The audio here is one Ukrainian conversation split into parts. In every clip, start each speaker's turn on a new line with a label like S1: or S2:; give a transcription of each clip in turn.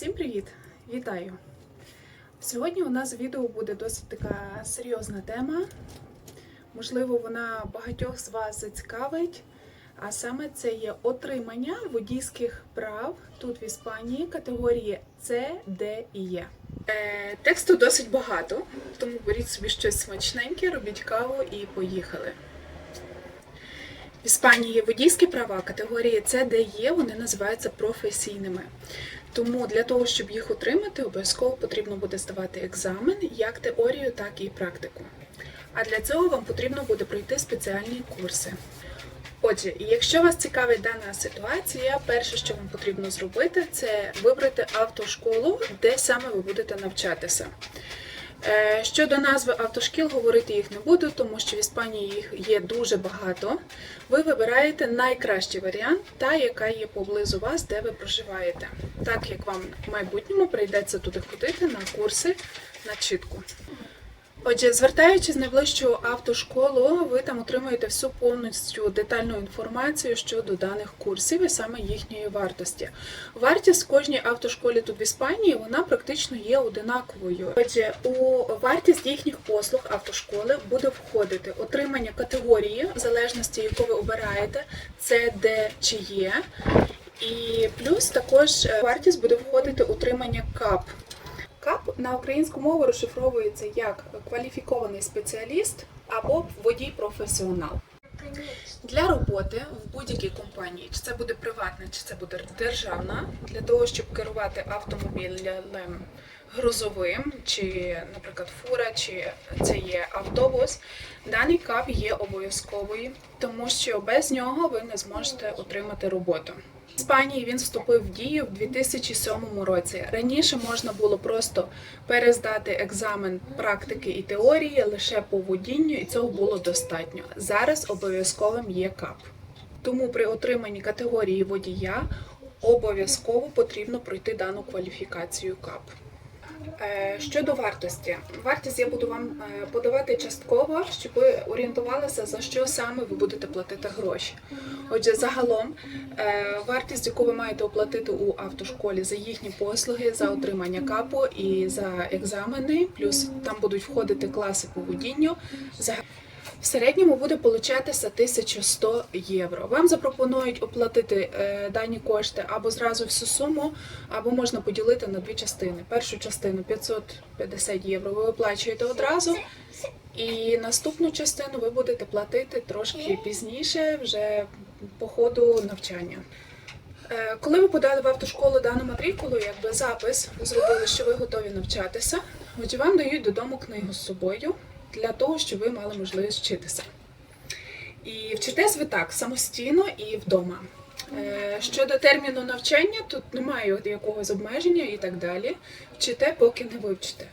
S1: Всім привіт! Вітаю! Сьогодні у нас відео буде досить така серйозна тема. Можливо, вона багатьох з вас зацікавить. А саме це є отримання водійських прав тут в Іспанії категорії С, Д і Е. Е, тексту досить багато, тому беріть собі щось смачненьке, робіть каву і поїхали. В Іспанії водійські права категорії С, Д, Е, вони називаються професійними. Тому для того, щоб їх отримати, обов'язково потрібно буде здавати екзамен як теорію, так і практику. А для цього вам потрібно буде пройти спеціальні курси. Отже, якщо вас цікавить дана ситуація, перше, що вам потрібно зробити, це вибрати автошколу, де саме ви будете навчатися. Е, Щодо назви автошкіл, говорити їх не буду, тому що в Іспанії їх є дуже багато. Ви вибираєте найкращий варіант, та яка є поблизу вас, де ви проживаєте. Так як вам в майбутньому прийдеться туди ходити на курси на чітку. Отже, звертаючись в найближчу автошколу, ви там отримуєте всю повністю детальну інформацію щодо даних курсів і саме їхньої вартості. Вартість в кожній автошколі тут в Іспанії вона практично є одинаковою. Отже, у вартість їхніх послуг автошколи буде входити отримання категорії, в залежності яку ви обираєте, це де чи є. І плюс також е, вартість буде входити утримання КАП. КАП на українську мову розшифровується як кваліфікований спеціаліст або водій-професіонал. Для роботи в будь-якій компанії, чи це буде приватна, чи це буде державна, для того, щоб керувати автомобілем грузовим, чи, наприклад, фура, чи це є автобус, даний КАП є обов'язковий, тому що без нього ви не зможете отримати роботу. Іспанії він вступив в дію в 2007 році. Раніше можна було просто перездати екзамен практики і теорії лише по водінню, і цього було достатньо. Зараз обов'язковим є КАП. Тому при отриманні категорії водія обов'язково потрібно пройти дану кваліфікацію КАП. Е, Щодо вартості, вартість я буду вам е, подавати частково, щоб ви орієнтувалися, за що саме ви будете платити гроші. Отже, загалом е, вартість, яку ви маєте оплатити у автошколі за їхні послуги, за отримання капу і за екзамени, плюс там будуть входити класи по водінню. В середньому буде получатися 1100 євро. Вам запропонують оплатити е, дані кошти або зразу всю суму, або можна поділити на дві частини. Першу частину 550 євро ви оплачуєте одразу, і наступну частину ви будете платити трошки пізніше, вже по ходу навчання. Е, Коли ви подали в автошколу дану матрикулу, якби запис зробили, що ви готові навчатися, отже, вам дають додому книгу з собою для того, щоб ви мали можливість вчитися. І вчитесь ви так самостійно і вдома. Е, Щодо терміну навчання, тут немає якогось обмеження і так далі. Вчите, поки не вивчите.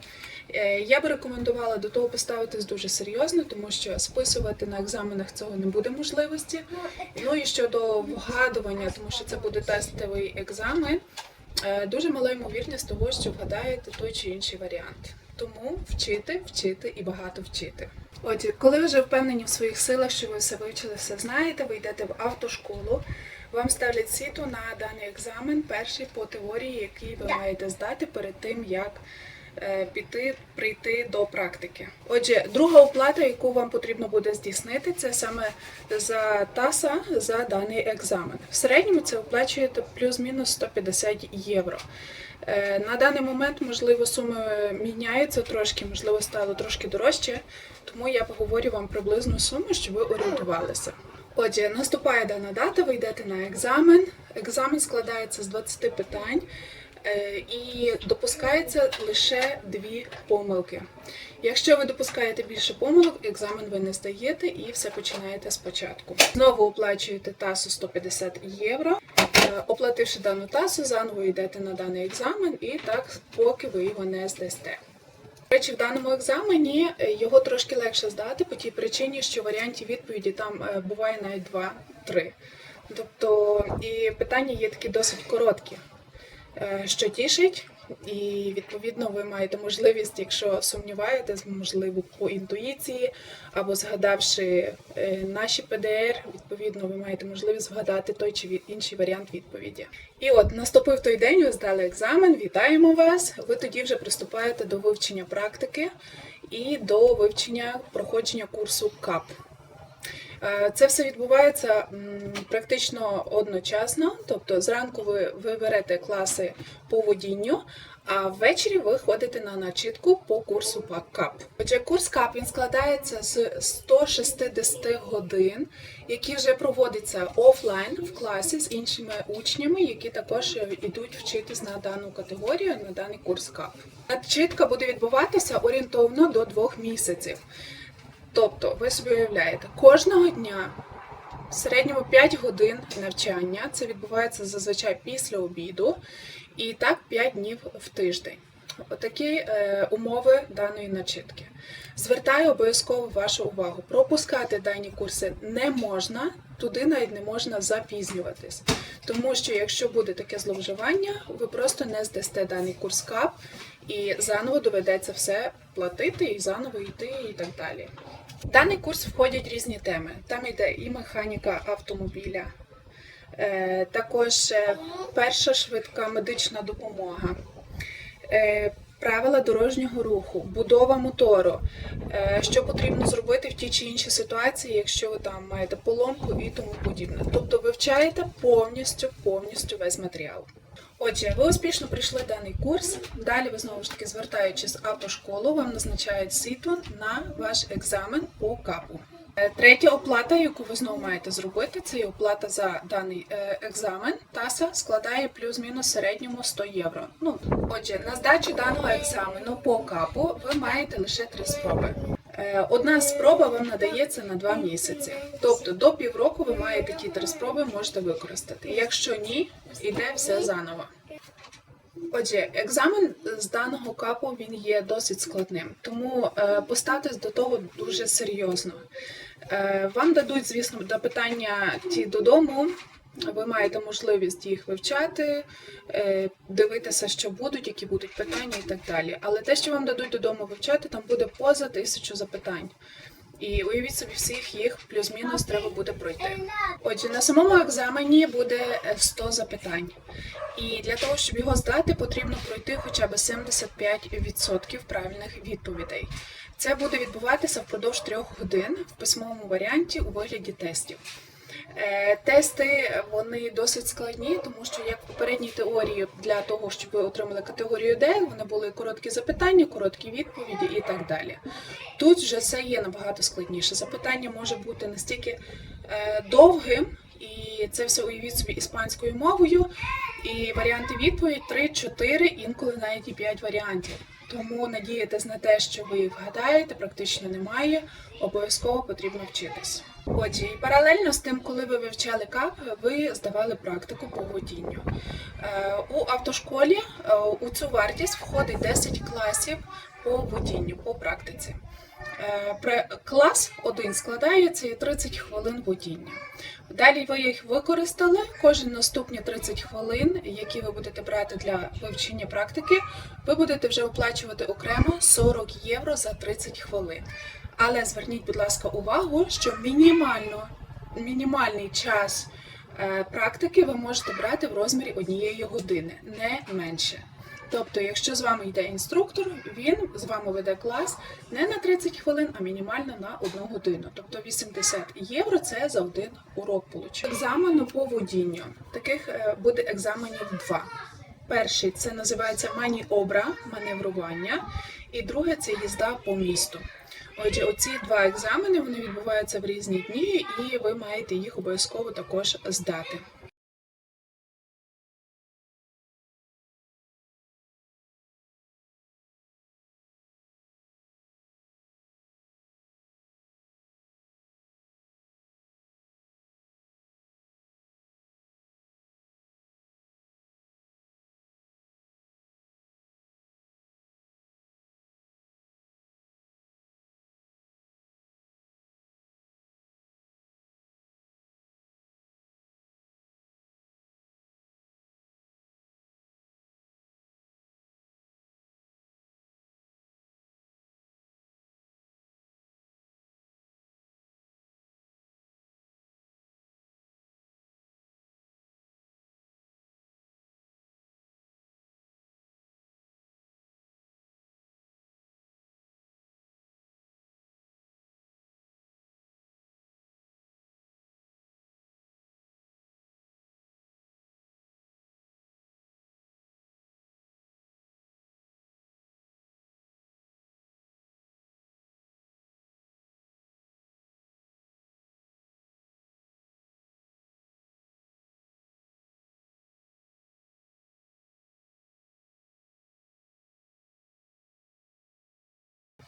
S1: Е, Я би рекомендувала до того поставитись дуже серйозно, тому що списувати на екзаменах цього не буде можливості. Ну і щодо вгадування, тому що це буде тестовий екзамен, е, дуже мала ймовірність того, що вгадаєте той чи інший варіант. Тому вчити, вчити і багато вчити. Отже, коли ви вже впевнені в своїх силах, що ви все вивчили, все знаєте, ви йдете в автошколу, вам ставлять сіту на даний екзамен, перший по теорії, який ви маєте здати перед тим, як е, піти, прийти до практики. Отже, друга оплата, яку вам потрібно буде здійснити, це саме за ТАСА за даний екзамен. В середньому це оплачуєте плюс-мінус 150 євро. Е, На даний момент, можливо, суми міняються трошки, можливо, стало трошки дорожче, тому я поговорю вам приблизну суму, щоб ви орієнтувалися. Отже, наступає дана дата, ви йдете на екзамен. Екзамен складається з 20 питань е, і допускається лише дві помилки. Якщо ви допускаєте більше помилок, екзамен ви не здаєте і все починаєте спочатку. Знову оплачуєте тасу 150 євро. Е, Оплативши дану тасу, заново йдете на даний екзамен і так, поки ви його не здасте. До речі, в даному екзамені е, його трошки легше здати по тій причині, що варіантів відповіді там е, буває навіть 2-3. Тобто і питання є такі досить короткі, що тішить, і відповідно ви маєте можливість, якщо сумніваєтесь, можливо, по інтуїції або згадавши е, наші ПДР, відповідно, ви маєте можливість вгадати той чи інший варіант відповіді. І от наступив той день, ви здали екзамен. Вітаємо вас! Ви тоді вже приступаєте до вивчення практики і до вивчення проходження курсу КАП. Е, Це все відбувається практично одночасно, тобто зранку ви, ви берете класи по водінню, а ввечері ви ходите на начитку по курсу КАП. Отже, курс КАП він складається з 160 годин, які вже проводяться офлайн в класі з іншими учнями, які також е, йдуть вчитись на дану категорію, на даний курс КАП. Начитка буде відбуватися орієнтовно до двох місяців. Тобто, ви собі уявляєте, кожного дня в середньому 5 годин навчання. Це відбувається зазвичай після обіду, і так 5 днів в тиждень. Отакі е, умови даної начитки. Звертаю обов'язково вашу увагу. Пропускати дані курси не можна, туди навіть не можна запізнюватись. Тому що якщо буде таке зловживання, ви просто не здасте даний курс КАП і заново доведеться все платити і заново йти і так далі. В даний курс входять різні теми. Там йде і механіка автомобіля, е, також е, перша швидка медична допомога, е, правила дорожнього руху, будова мотору, що потрібно зробити в тій чи іншій ситуації, якщо ви там маєте поломку і тому подібне. Тобто вивчаєте повністю повністю весь матеріал. Отже, ви успішно пройшли даний курс. Далі ви знову ж таки звертаючись в автошколу, вам назначають сіту на ваш екзамен по капу. Е, Третя оплата, яку ви знову маєте зробити, це є оплата за даний е, екзамен. Таса складає плюс-мінус середньому 100 євро. Ну, отже, на здачу даного екзамену по капу ви маєте лише три спроби. Е, Одна спроба вам надається на два місяці. Тобто до півроку ви маєте ті три спроби можете використати. Якщо ні, іде все заново. Отже, екзамен з даного капу він є досить складним, тому е, поставтесь до того дуже серйозно. Е, вам дадуть, звісно, запитання ті додому. Ви маєте можливість їх вивчати, е, дивитися, що будуть, які будуть питання і так далі. Але те, що вам дадуть додому вивчати, там буде поза тисячу запитань. І уявіть собі, всіх їх плюс-мінус треба буде пройти. Отже, на самому екзамені буде е, 100 запитань. І для того, щоб його здати, потрібно пройти хоча б 75% правильних відповідей. Це буде відбуватися впродовж трьох годин в письмовому варіанті у вигляді тестів. Е, Тести вони досить складні, тому що як в попередній теорії для того, щоб ви отримали категорію Д, вони були короткі запитання, короткі відповіді і так далі. Тут вже все є набагато складніше. Запитання може бути настільки е, довгим, і це все уявіть собі іспанською мовою. І варіанти відповідь 3, 4, інколи навіть і 5 варіантів. Тому надіятись на те, що ви вгадаєте, практично немає. Обов'язково потрібно вчитись. Отже, і паралельно з тим, коли ви вивчали КАП, ви здавали практику по водінню. Е, У автошколі е, у цю вартість входить 10 класів по водінню, по практиці. Е, Клас один складається і 30 хвилин водіння. Далі ви їх використали. Кожен наступні 30 хвилин, які ви будете брати для вивчення практики, ви будете вже оплачувати окремо 40 євро за 30 хвилин. Але зверніть, будь ласка, увагу, що мінімально, мінімальний час е, практики ви можете брати в розмірі однієї години, не менше. Тобто, якщо з вами йде інструктор, він з вами веде клас не на 30 хвилин, а мінімально на 1 годину. Тобто 80 євро це за один урок получить. Екзамену по водінню. Таких е, буде екзаменів два. Перший це називається маніобра, маневрування, і друге це їзда по місту. Отже, оці два екзамени вони відбуваються в різні дні, і ви маєте їх обов'язково також здати.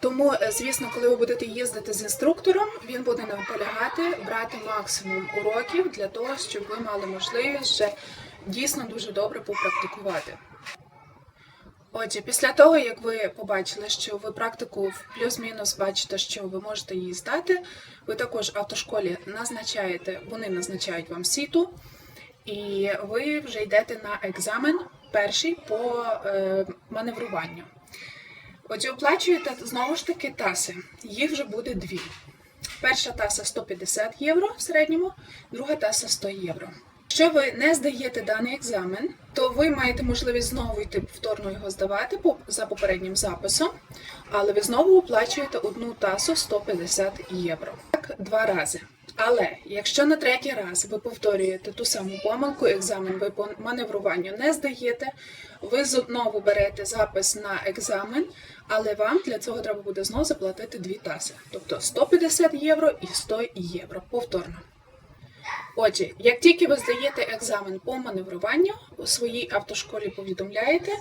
S1: Тому, е, звісно, коли ви будете їздити з інструктором, він буде наполягати брати максимум уроків для того, щоб ви мали можливість вже дійсно дуже добре попрактикувати. Отже, після того, як ви побачили, що ви практику в плюс-мінус бачите, що ви можете її здати, ви також автошколі назначаєте, вони назначають вам сіту, і ви вже йдете на екзамен перший по е, маневруванню. Отже, оплачуєте знову ж таки таси. Їх вже буде дві. Перша таса 150 євро в середньому, друга таса 100 євро. Якщо ви не здаєте даний екзамен, то ви маєте можливість знову йти повторно його здавати за попереднім записом, але ви знову оплачуєте одну тасу 150 євро. Так, два рази. Але якщо на третій раз ви повторюєте ту саму помилку, екзамен ви по маневруванню не здаєте, ви знову берете запис на екзамен, але вам для цього треба буде знову заплатити дві таси. Тобто 150 євро і 100 євро повторно. Отже, як тільки ви здаєте екзамен по маневруванню, у своїй автошколі повідомляєте,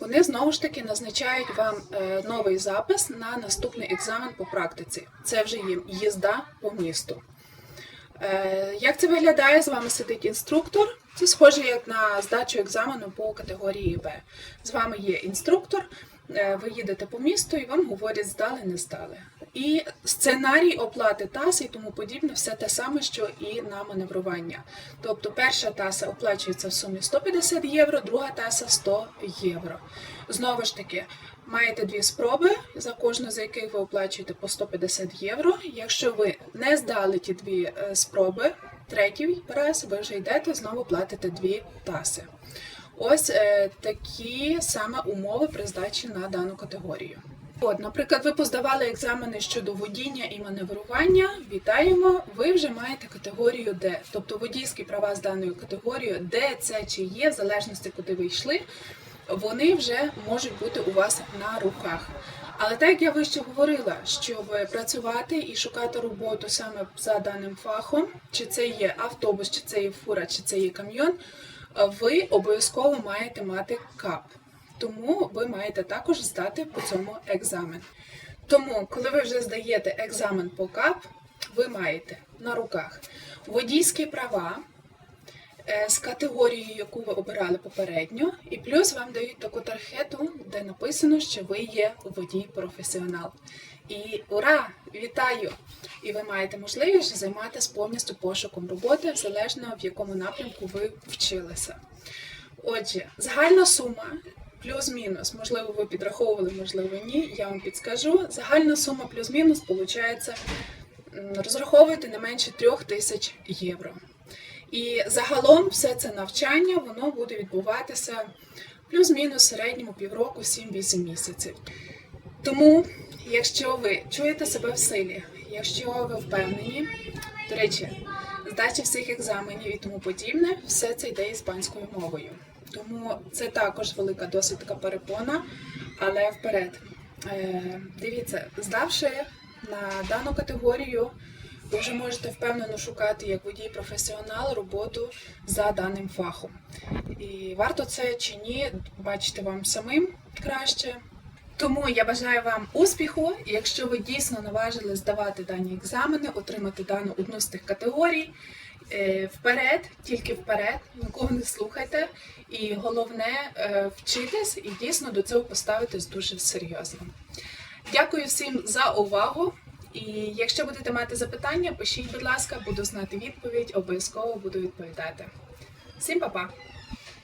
S1: вони знову ж таки назначають вам е, новий запис на наступний екзамен по практиці. Це вже є їзда по місту. Е, Як це виглядає? З вами сидить інструктор. Це схоже як на здачу екзамену по категорії Б. З вами є інструктор, е, ви їдете по місту і вам говорять, здали, не здали. І сценарій оплати тас і тому подібне все те саме, що і на маневрування. Тобто перша таса оплачується в сумі 150 євро, друга таса 100 євро. Знову ж таки, маєте дві спроби, за кожну з яких ви оплачуєте по 150 євро. Якщо ви не здали ті дві е, спроби, третій раз ви вже йдете, знову платите дві таси. Ось е, такі саме умови при здачі на дану категорію. От, наприклад, ви поздавали екзамени щодо водіння і маневрування. Вітаємо! Ви вже маєте категорію Д, тобто водійські права з даною категорією, Д, С чи Є, в залежності, куди ви йшли, вони вже можуть бути у вас на руках. Але так як я вище говорила, щоб працювати і шукати роботу саме за даним фахом, чи це є автобус, чи це є фура, чи це є кам'йон, ви обов'язково маєте мати КАП. Тому ви маєте також здати по цьому екзамен. Тому, коли ви вже здаєте екзамен по КАП, ви маєте на руках водійські права з категорією, яку ви обирали попередньо, і плюс вам дають таку тархету, де написано, що ви є водій-професіонал. І ура! Вітаю! І ви маєте можливість займатися повністю пошуком роботи, залежно в якому напрямку ви вчилися. Отже, загальна сума плюс-мінус, можливо, ви підраховували, можливо, ні. Я вам підскажу. Загальна сума плюс-мінус виходить, розраховуйте не менше трьох тисяч євро. І загалом все це навчання воно буде відбуватися плюс-мінус середньому півроку, 7-8 місяців. Тому, якщо ви чуєте себе в силі, якщо ви впевнені, до речі, здача всіх екзаменів і тому подібне, все це йде іспанською мовою. Тому це також велика досить така перепона, але вперед. Е, дивіться, здавши на дану категорію, ви вже можете впевнено шукати як водій професіонал роботу за даним фахом. І варто це чи ні, бачите вам самим краще. Тому я бажаю вам успіху. І Якщо ви дійсно наважили здавати дані екзамени, отримати дану одну з тих категорій, е, вперед, тільки вперед, нікого не слухайте. І головне е, вчитись і дійсно до цього поставитись дуже серйозно. Дякую всім за увагу. І якщо будете мати запитання, пишіть, будь ласка, буду знати відповідь, обов'язково буду відповідати. Всім па-па!